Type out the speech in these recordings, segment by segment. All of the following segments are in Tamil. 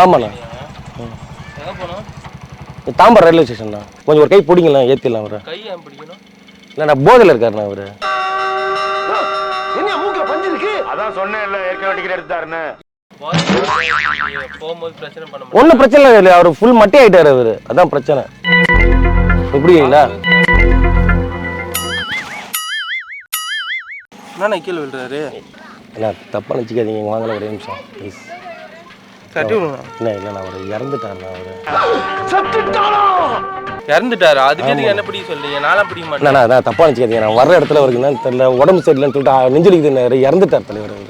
ஆமாண்ணா. எங்க போனோம் தாம்பரம் ரயில்வே ஸ்டேஷன்ண்ணா. கொஞ்சம் ஒரு கை பிடிங்களேன் ஏற்றிடலாம் அவரை. கை ஏன் பிடிக்கணும்? இல்லைண்ணா போதையில் இருக்காருண்ணா அவர். அதான் சொன்னேன்ல ஏற்கனவே டிக்கெட் எடுத்தாருன்னு பாஸ் போகும்போது பிரச்சனை பண்ண முடியும் ஒன்றும் பிரச்சனை இல்லை அவர் ஃபுல் மட்டை ஆயிட்டாரு அவர். அதான் பிரச்சனை. புரியுங்களா என்ன கீழே விழுறாரு? என்ன தப்பாக நினச்சிக்காதீங்க இங்க வாங்கல ஒரே நிமிஷம். ப்ளீஸ் விடுங்க. என்ன இல்லைண்ணா அவர் இறந்துட்டாருண்ணா அவர் இறந்துட்டாரு? அதுக்கு எதுக்கு என்ன பிடிக்க சொல்றீங்க? நானும் பிடிக்க மாட்டேன். இல்லைண்ணா அதான் தப்பாக நினச்சிக்காதீங்க. நான் வர்ற இடத்துல அவருக்கு என்னன்னு தெரியல உடம்பு சரியில்லைன்னு சொல்லிட்டு நெஞ்சலிக்குது இறந்துட்டார் தலைவர் அவர்.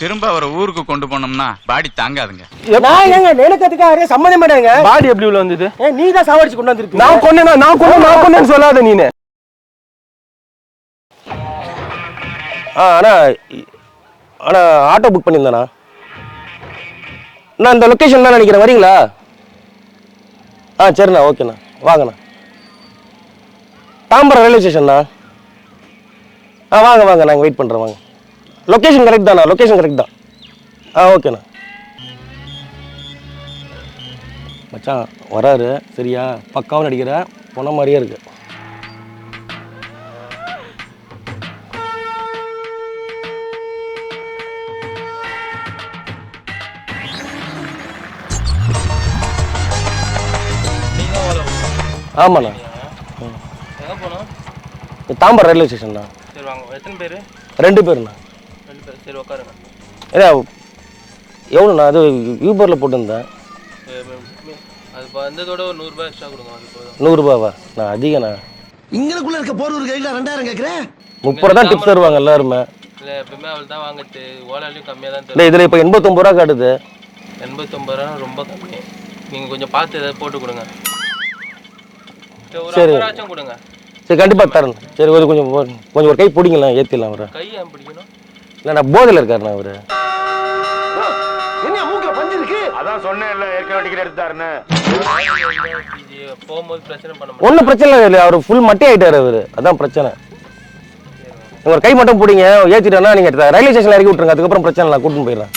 திரும்ப அவரை ஊருக்கு கொண்டு போனோம்னா பாடி தாங்காதுங்க. நான் ஏங்க எனக்கு அதுக்கு சம்மந்தம் மாட்டேங்க பாடி எப்படி உள்ள வந்தது? நீ தான் சாவடிச்சு கொண்டு வந்திருப்பீங்க நான் கொண்டேனா நான் கொண்டு நான் கொண்டேன்னு சொல்லாத நீனு. ஆ அண்ணா அண்ணா ஆட்டோ புக் பண்ணியிருந்தேண்ணா நான் இந்த லொக்கேஷன் தான் நினைக்கிறேன். வரீங்களா? ஆ சரிண்ணா ஓகேண்ணா. வாங்கண்ணா. தாம்பரம் ரயில்வே ஸ்டேஷன்ண்ணா ஆ வாங்க வாங்க நாங்கள் வெயிட் பண்ணுறோம் வாங்க. லொக்கேஷன் கரெக்ட் தாண்ணா லொக்கேஷன் கரெக்ட் தான். ஆ ஓகேண்ணா. மச்சான் வராரு சரியா? பக்காவும் நடிக்கிற பொண்ண மாதிரியே இருக்குது ஆமாண்ணா. எங்க போனோம் தாம்பரம் ரயில்வே ஸ்டேஷன்ண்ணா. சரி வாங்க. எத்தனை பேர்? ரெண்டு பேருண்ணா. ரெண்டு பேர். சரி உட்காருங்க ஏதா எவ்வளோண்ணா? அது யூபரில் போட்டிருந்தேன். அது வந்ததோட ஒரு நூறுரூபா எக்ஸ்ட்ரா கொடுங்க அது போதும். நூறுரூபாவா நான் அதிகண்ணா. இங்களுக்குள்ள இருக்க போர் கையில ரெண்டாயிரம் கேக்குறேன். முப்பது ரூபா தான் டிப்ஸ் தருவாங்க எல்லாருமே. இல்லை எப்பவுமே அவள் தான் வாங்குறது. ஓலாலையும் கம்மியாக தான் இல்லை இதில் இப்போ எண்பத்தொம்பது ரூபா காட்டுது. எண்பத்தொம்பது ரூபா ரொம்ப கம்மி. நீங்கள் கொஞ்சம் பார்த்து ஏதாவது போட்டு கொடுங்க. சரி, ஒரு சரி. கொடுங்க. கண்டிப்பாக தரேன். சரி ஒரு கொஞ்சம் கொஞ்சம் ஒரு கை பிடிங்களேன் ஏற்றிடலாம் அவரை. கை ஏன் பிடிக்கணும்? இல்லைண்ணா போதையில் இருக்காருண்ணா அவர். என்ன மூக்க பஞ்சு இருக்கு அதான் சொன்னேன்ல ஏற்கனவே டிக்கெட் எடுத்தாருன்னு போகும்போது பிரச்சனை பண்ண முடியும் ஒன்றும் பிரச்சனை இல்லை அவர் ஃபுல் மட்டை ஆயிட்டாரு அவர். அதான் பிரச்சனை. ஒரு கை மட்டும் பிடிங்க ஏற்றிட்டேன்னா நீங்கள் ரயில்வே ஸ்டேஷனில் இறக்கி விட்ருங்க அதுக்கப்புறம் பிரச்சனை இல்லை கூட்டின்னு போயிடலாம்.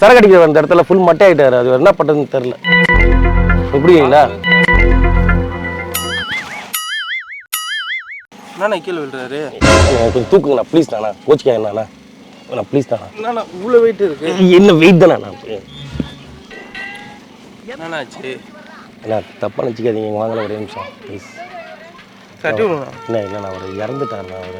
சரக்கு அடிக்கிற அந்த இடத்துல ஃபுல் மட்டை ஆயிட்டாரு அது என்ன பண்ணுறதுன்னு தெரில என்னண்ணா கீழே விழுறாரு? கொஞ்சம் தூக்குங்கண்ணா ப்ளீஸ் தாண்ணா கோச்சிக்காங்கண்ணா அண்ணா ப்ளீஸ் தாண்ணா என்னண்ணா இவ்வளோ வெயிட் இருக்கு. என்ன வெயிட் தானே நான்? என்னண்ணா ஆச்சு? என்ன தப்பாக நினச்சிக்காதீங்க. இங்க வாங்கல ஒரே நிமிஷம். ப்ளீஸ் என்ன இல்லைண்ணா அவர் இறந்துட்டாருண்ணா அவர்.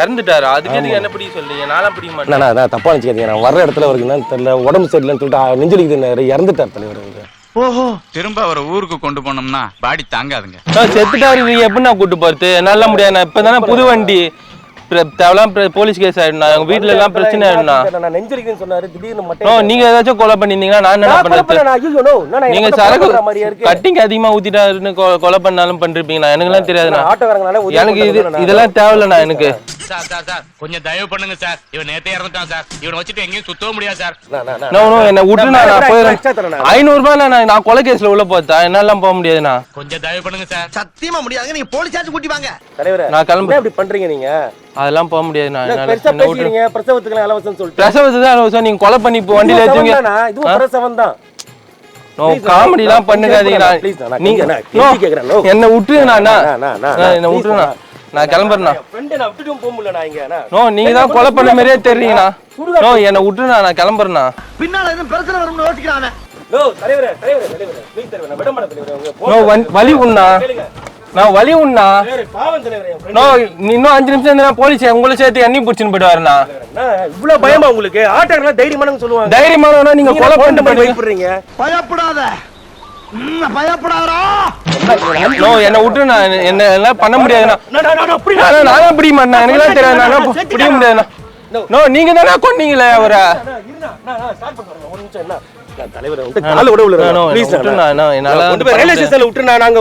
இறந்துட்டாரு? அதுக்கு என்ன பிடிக்க சொல்றீங்க? நானும் பிடிக்க மாட்டேன். என்னண்ணா அதான் தப்பாக நினச்சிக்காதீங்க. நான் வர்ற இடத்துல அவருக்கு என்னன்னு தெரியல. உடம்பு சரியில்லைன்னு சொல்லிட்டு நெஞ்சலிக்குது இறந்துட்டார் தலைவர். அவர் திரும்ப அவரை ஊருக்கு கொண்டு போனோம்னா பாடி தாங்காதுங்க. செத்துட்டாரு நீங்க எப்படி நான் கூட்டு போறது? என்னால முடியாது நான் இப்பதானே புது வண்டி. தேவலாம் போலீஸ் கேஸ் ஆயிடுனா எங்க வீட்ல எல்லாம் பிரச்சனை ஆயிடுனா நான் நெஞ்சலிக்குதுன்னு சொன்னாரு. திடீர்னு நோ மட்டும் நீங்க ஏதாச்சும் கொலை பண்ணிருந்தீங்கன்னா நான் என்ன பண்றது நீங்க சரக்கு கட்டிங் அதிகமா ஊத்திட்டாருன்னு கொலை பண்ணாலும் பண்ணிருப்பீங்களா எனக்குலாம் தெரியாதுண்ணா. ஆட்டோக்காரங்களால எனக்கு இது இதெல்லாம் தேவையில்லண்ணா எனக்கு. Sir sir sir. கொஞ்சம் தயவு பண்ணுங்க சார். இவன் நேத்தே இறந்துட்டான் சார். இவனை வச்சுட்டு எங்கேயும் சுத்தவும் முடியாது சார். நோ நோ என்ன விட்டு நான் போயிடுறேன் நான். ஐநூறு ரூபாய் நான். நான் கொலை கேஸ்ல உள்ள போத்தா? என்னாலாம் போக முடியாதுண்ணா. கொஞ்சம் தயவு பண்ணுங்க சார். சத்தியமா முடியாதுங்க. நீங்க போலீஸாச்சும் கூட்டி வாங்க. தலைவரே நான் கிளம்பு. இப்படி பண்றீங்க நீங்க? அதெல்லாம் போக என்ன விட்டு பேசுறீங்க பிரசவத்துக்கு இலவசம் சொல்லிட்டு. பிரசவத்து தான் சார் நீங்க கொலை பண்ணி இப்போ வண்டியில ஏத்துவீங்க? இதுவும் பிரசவம் தான். நோ காமெடி எல்லாம் அண்ணா, நீங்க. என்ன அண்ணா, என்ன விட்டுருண்ணா அண்ணா. நான் கிளம்புறேண்ணா. ஃப்ரெண்டு நான் விட்டுட்டும் போக முடியல நான் இங்க அண்ணா. நோ நீங்க தான் கொலை பண்ண மாதிரியே தெரியுங்கண்ணா. நோ என்ன விட்டுருண்ணா நான் கிளம்புறேண்ணா. பின்னால எதுவும் பிரச்சனை வரும்னு உங்க நோ வலி உண்ணா. நான் வலி உண்ணா. நோ நீ இன்னும் அஞ்சு நிமிஷம் இருந்தா போலீஸ் உங்களை சேர்த்து எண்ணி பிடிச்சின்னு போயிடுவாருண்ணா. இவ்வளவு பயமா உங்களுக்கு? ஆட்டோக்காரங்க தைரியமானு சொல்லுவாங்க. தைரியமானவனா நீங்க கொலை பண்ணிட்டு பயப்படுறீங்க பயப்படாத. ம், பயப்படாதடா. நோ என்ன விட்டுருண்ணா என்ன எல்லாம் பண்ண முடியாதுண்ணா. நான், நான், நான், அப்படி மாட்டேன் எனக்குலாம் தெரியாது நான் பிடிக்க முடியாதுண்ணா. நோ நீங்க தானே கொன்னீங்களே அவரை?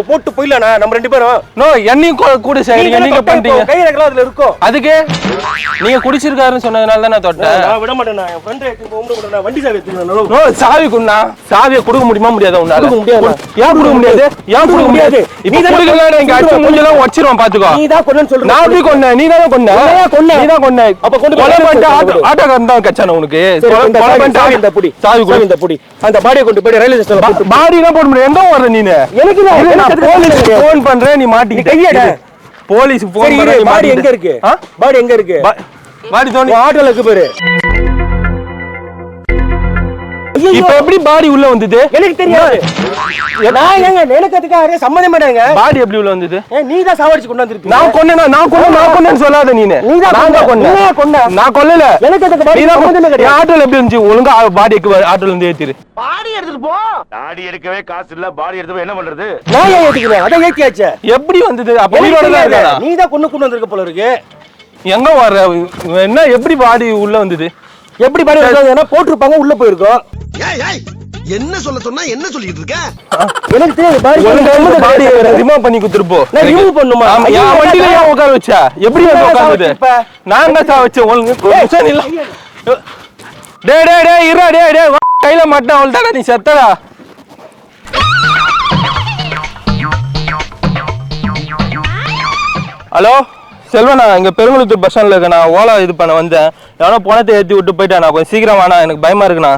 போட்டு போயிடலாண்ணா, நம்ம ரெண்டு பேரும் நோ என்னையும் கொ- கூட நீங்க சேர்றீங்க நீங்க தொட்டா இப்போ பண்றீங்க கை ரேகைலாம் அதுல இருக்கும் அதுக்கு? நீங்க குடிச்சிருக்காருன்னு சொன்னதுனால தான் நான் தொட்டேன் நான் விட மாட்டேண்ணா, என் friend எடுத்து போக விட மாட்டேண்ணா, வண்டி சாவி நோ சாவி குண்ணா. சாவியை கொடுக்க முடியுமா முடியாதா உன்னால? கொடுக்க முடியாது. ஏன் கொடுக்க முடியாது? ஏன் கொடுக்க முடியாது. நீ தானே கொடுக்கல அடிச்சு உடைச்சிருவான் பாத்துக்கோ. நீ தான் கொன்னேன்னு சொல்ற. நான் எப்படி கொன்னேன்? நீ தானே கொன்ன? நீ தான் கொன்ன. அப்ப கொண்டு ஆட்டோக்காரன் தான் கச்சான உனக்கு இந்த புடி. சாவி கொடு இந்த புடி. அந்த பாடியை கொண்டு போய் ரயில்வே ஸ்டேஷன்ல போட்டு பாடி தான் போட முடியும் எங்க எனக்கு நான் போலீஸ் தெரியாது? ஃபோன் பண்றேன் நீ மாட்டிக்கிட்ட நீ. போலீஸ் பண்றேன் நீ பாடி. எங்க இருக்கு? பாடி எங்க இருக்கு பாடி தோணி ஆட்டோல இருக்கு பாரு இப்ப எப்படி பாடி உள்ள வந்தது? எனக்கு தெரியாது. நான் ஏங்க எனக்கு அதுக்கு சம்மந்தம் மாட்டாங்க பாடி எப்படி உள்ள வந்தது? நீ தான் சாவடிச்சு கொண்டு வந்திருப்பீங்க. நான் கொன்னேனா? நான் கொன்ன நான் கொன்னேன்னு சொல்லாத நீனு. நீ தான் நான் தான் கொன்ன. நீ கொன்ன. நான் கொல்லல. எனக்கு அதுக்கு பாடி நீ சம்மந்தமே கொன்ன. கிடையாது. என் ஆட்டோல எப்படி இருந்துச்சு? ஒழுங்கா பாடிக்கு ஆட்டோல இருந்து ஏத்திரு. பாடி எடுத்துட்டு போ. தாடி எடுக்கவே காசு இல்ல. பாடி எடுத்து என்ன பண்றது? நான் ஏன் ஏத்துக்கிறேன்? அதான் ஏத்தியாச்சே. எப்படி வந்தது? அப்ப? நீ தான் கொண்டு கொண்டு வந்திருக்க போல இருக்கு. எங்க வர்ற? என்ன எப்படி பாடி உள்ள வந்தது? எப்படி பாடி வந்தாங்கன்னா போட்டிருப்பாங்க உள்ள போயிருக்கோம். ஏய் ஏய் என்ன சொல்ல சொன்னா என்ன சொல்லிட்டு இருக்க? எனக்கு தெரியாது பாடி ஒழுங்கா பாடி ரிமூவ் பண்ணி குடுத்துருப்போ. நான் பண்ணுமா? ஏன் உட்கார வச்சா? எப்படி வந்து உட்கார்ந்தது. நான் தான் சா வச்சேன் நிமிஷம் இல்ல. டேய் டேய் டேய் இருடா டேய் டேய் வா, கையில மாட்டேன் அவள்தாடா நீ செத்தடா. ஹலோ? செல்வனா இங்க பெருங்குளத்தூர் பஸ் ஸ்டாண்ட்ல இருக்க நான் ஓலா இது பண்ண வந்தேன். எவனோ பணத்தை ஏத்தி விட்டு போயிட்டான் நான் கொஞ்சம் சீக்கிரம் வாண்ணா. எனக்கு பயமா இருக்குண்ணா.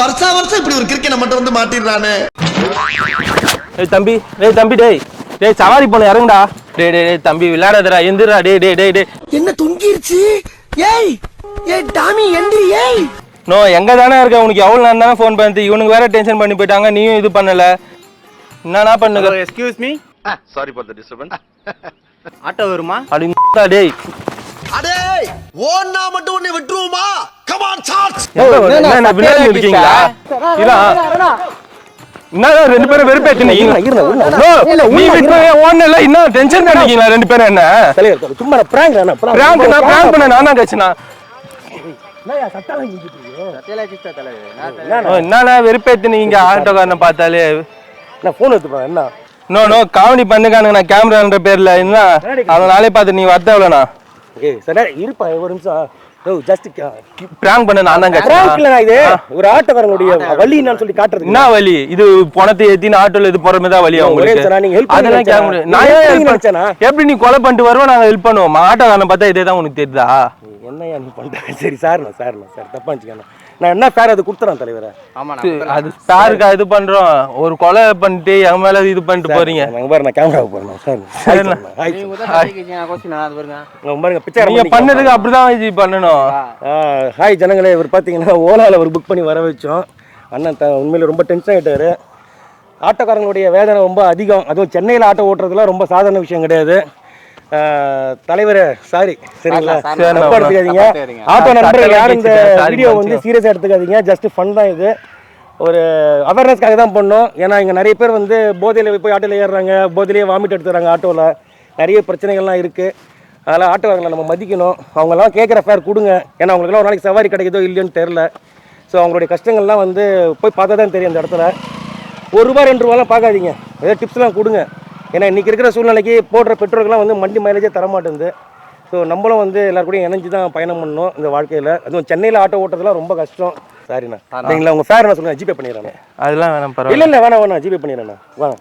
வருஷா வருஷம் இப்படி ஒரு கிரிக்கெட் மட்டும் வந்து மாட்டிடுறானே. ஏய் தம்பி டேய் தம்பி டேய். டேய் சவாரி பண்ண இறங்குடா. டேய் டேய் டேய் தம்பி விளையாடாதடா எந்திரா டேய் டேய் டேய் டேய். என்ன தொங்கிருச்சு? ஏய் ஏய் டாமி எந்திரி ஏய். நோ எங்க தானே இருக்க? உனக்கு எவ்வளவு நேரம் தானே ஃபோன் பண்ணி இவனுக்கு வேற டென்ஷன் பண்ணி போயிட்டாங்க நீயும் இது பண்ணல. என்னண்ணா பண்ணுங்க? Excuse me sorry for the disturbance auto வருமா? அப்படி டேய். அடே ஓன்னா மட்டும் உன்னை விட்டுருவோமா? கமான் சார்ஜ் என்ன என்ன விளையாடி இருக்கீங்களா? இதா? என்ன ரெண்டு பேரும் வெறுப்பேத்துனீங்க நீ? விட்டு ஓடல இன்னும் டென்ஷன் பண்ணிருக்கீங்களா ரெண்டு பேரும் என்ன? சும்மா prank. பிராங்க் நான் பிராங்க் பண்ண நான் கட்சினா? என்னண்ணா வெறுப்பேத்துனீங்க ஆட்டோக்காரனை பார்த்தாலே? நான் எடுத்துப்பேன், என்ன? நோ நோ காமெடி பண்ணுக்கானுங்க நான் கேமரான்ற பேர்ல என்ன அதனாலே பார்த்து நீ வரத்த எவ்வளோண்ணா ஏய், சரி, இருப்பா, ஒரு நிமிஷம். ஓ, க- பிராங்க் பண்ண நான் தான் இல்லைண்ணா இது. ஒரு ஆட்டோக்காரனுடைய வழி என்னன்னு சொல்லி காட்டுறதுக்கு என்ன வலி இது பணத்தை ஏத்தி ஆட்டோல இது போற மாதிரி தான் ஒரே உங்களுக்கு அதெல்லாம் பண்ணி கேட்க முடியாது நினைச்சா? நான் நீங்க ஏன் help help பண்ணி பண்ண- நினைச்சானா? எப்படி நீ கொலை பண்ணிட்டு வருவோம் நாங்க ஹெல்ப் பண்ணுவோம் ஆட்டோக்காரனை பார்த்தா இதே தான் உனக்கு தெரியுதா நீ பண்ற? சரி சாரிண்ணா, சாரிண்ணா, சாரி, தப்பா. நான் என்ன ஃபேர் அது கொடுத்துறேன் தலைவரே? அது ஸ்டாருக்கா இது பண்றோம்? ஒரு கொலை பண்ணிட்டு என் மேல இது பண்ணிட்டு போறீங்க. நாங்க பாரு நான் கேமராவுக்கு போறேன் சார். சரிண்ணா. அது பாருங்க. பாருங்க பிச்சை நீங்க பண்ணதுக்கு அப்படிதான் இது பண்ணணும். ஹாய் ஜனங்களே இவர் பார்த்தீங்கன்னா ஓலாவில் ஒரு புக் பண்ணி வர வச்சோம். அண்ணன் த உண்மையில ரொம்ப டென்ஷன் ஆகிட்டாரு ஆட்டோக்காரங்களுடைய வேதனை ரொம்ப அதிகம். அதுவும் சென்னையில் ஆட்டோ ஓட்டுறதுலாம் ரொம்ப சாதாரண விஷயம் கிடையாது. தலைவரே சாரி சரிங்களா. தப்பா எடுத்துக்காதீங்க. ஆட்டோ நண்பர்கள் யாரும் இந்த வீடியோ வந்து. சீரியஸாக எடுத்துக்காதீங்க. ஜஸ்ட் ஃபன் தான் இது. ஒரு அவேர்னஸ்க்காக தான் பண்ணோம். ஏன்னா இங்கே நிறைய பேர் வந்து போதையில் போய் ஆட்டோவில் ஏறுறாங்க. போதையிலேயே வாமிட் எடுத்துறாங்க ஆட்டோவில் நிறைய பிரச்சனைகள்லாம் இருக்குது அதனால் ஆட்டோக்காரங்களை நம்ம மதிக்கணும். அவங்கெல்லாம் கேட்குற ஃபேர் கொடுங்க. ஏன்னா அவங்களுக்குலாம் ஒரு நாளைக்கு சவாரி கிடைக்குதோ இல்லையோன்னு தெரில ஸோ அவங்களுடைய கஷ்டங்கள்லாம் வந்து போய் பார்த்தா தான் தெரியும் அந்த இடத்துல. ஒரு ரூபா ரெண்டு ரூபாலாம் பார்க்காதீங்க. ஏதோ டிப்ஸ்லாம் கொடுங்க. ஏன்னா இன்றைக்கி இருக்கிற சூழ்நிலைக்கு போடுற பெட்ரோலுக்குலாம் வந்து வண்டி மைலேஜே தர மாட்டேங்குது ஸோ நம்மளும் வந்து எல்லாரும் கூடயும் இணைஞ்சு தான் பயணம் பண்ணணும் இந்த வாழ்க்கையில். அதுவும் சென்னையில் ஆட்டோ ஓட்டுறதுலாம் ரொம்ப கஷ்டம். சாரிண்ணா சரிங்களா? உங்கள் ஃபேர் நான் சொல்லுங்கள் ஜிபே பண்ணிடுறேன் அதெல்லாம் வேணாம் இல்லை பரவாயில்ல. இல்லை வேணாம் வேணாம். ஜிபே பண்ணிடுறேண்ணா வேணாம்